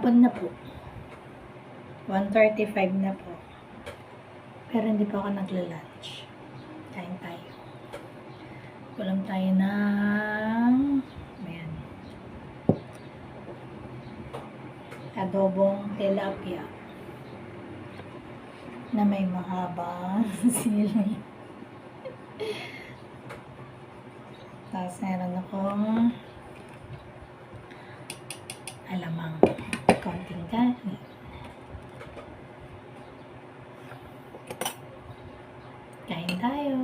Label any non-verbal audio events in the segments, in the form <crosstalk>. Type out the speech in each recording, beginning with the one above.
Hapon na po. 1.35 na po. Pero hindi pa ako nagla-lunch. Kain tayo. Ulam tayo ng... Ayan. Adobong tilapia. Na may mahabang <laughs> sili. Tapos meron akong alamang kanin. Kain tayo.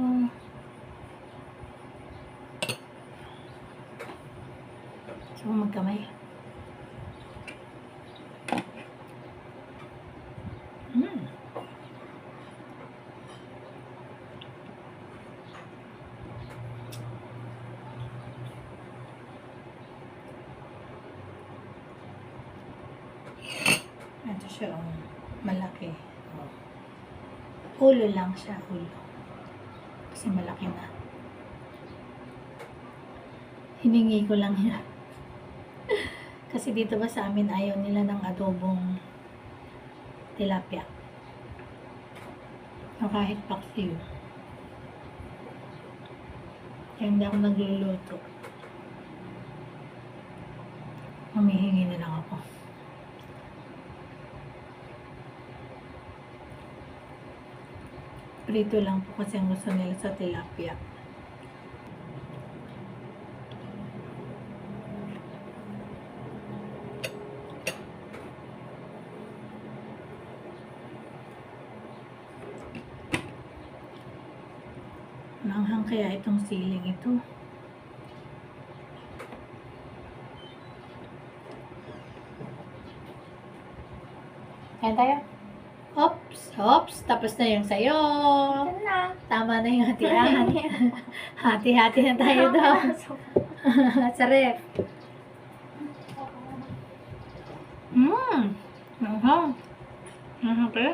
So, magkamay. Mm. Ito siya, oh. malaki. Oh. Ulo lang siya, ulo. Kasi malaki na. Hiningi ko lang yan. <laughs> Kasi dito ba sa amin ayaw nila ng adobong tilapia. O kahit paksiw. Kaya hindi ako nagluluto. Humihingi na lang ako. Prito lang po kasi ang gusto nila sa tilapia. Manghang kaya itong siling ito. Kaya tayo? Oops, oops, tapos na yung sayo. Ito na. Tama na yung hatihan. <laughs> Hati-hati na tayo doon. <laughs> Sa ref. Mmm. Manghang. Manghang kaya?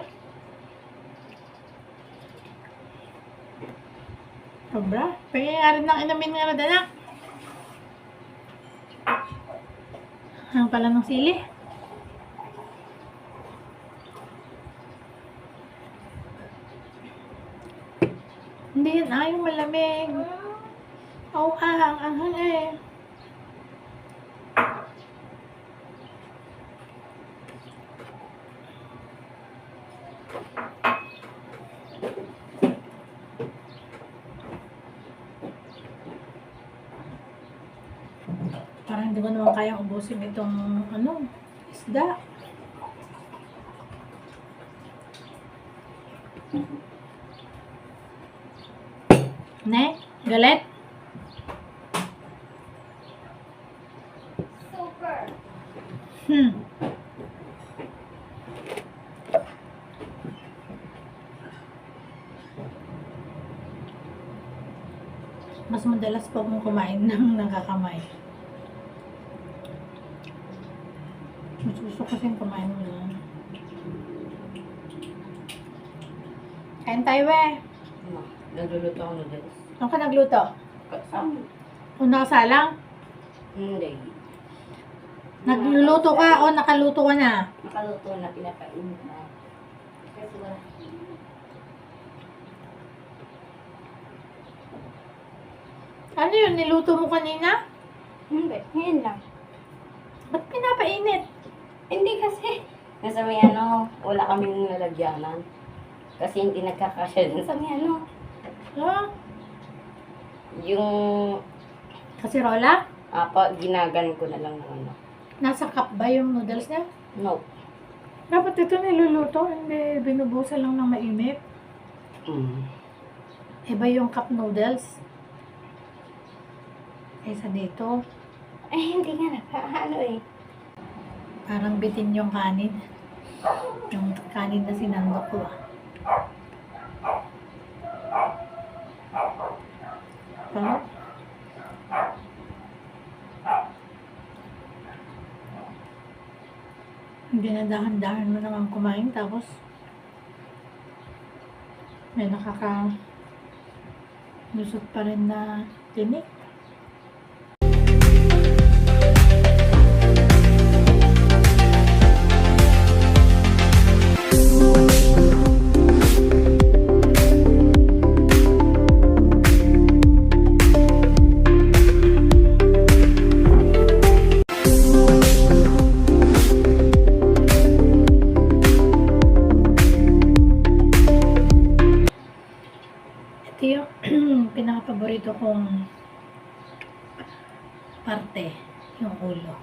Sobra. Pangyayari ng inamin nga na danak. Ang pala ng sili. Yan ayaw malamig. Oo, oh, ahang, ahang eh. Parang hindi ko naman kayang ubusin itong ano, isda. Ne? Galit? Super. Hmm. Mas madalas pa akong kumain <laughs> ng nakakamay. Mas gusto kasi kumain ng Kain tayo eh. Nagluluto ako noodles. Ano ka nagluto? Kasama. Una ka salang? Hindi. Nagluluto ka o nakaluto ka na? Nakaluto na, pinapainit na. Kasi wala. Ano yun? Niluto mo kanina? Hindi, ngayon lang. Ba't pinapainit? Hindi kasi. Nasa may ano, wala kaming lalagyanan. Kasi hindi nagkakasya dun sa may ano. Ha? Yung, Kasirola? apa, ginaganon ko na lang ng ano. Nasa cup ba yung noodles niya? No. Dapat ito niluluto, hindi binubusan lang ng mainit. Mm. Iba yung cup noodles. Kaysa dito, Eh, hindi nga naka, ano eh. parang bitin yung kanin. Yung kanin na sinandok ko ah. Parang, hindi na dahan-dahan mo naman kumain tapos may nakaka lusot pa rin na tinik. parte yung ulo.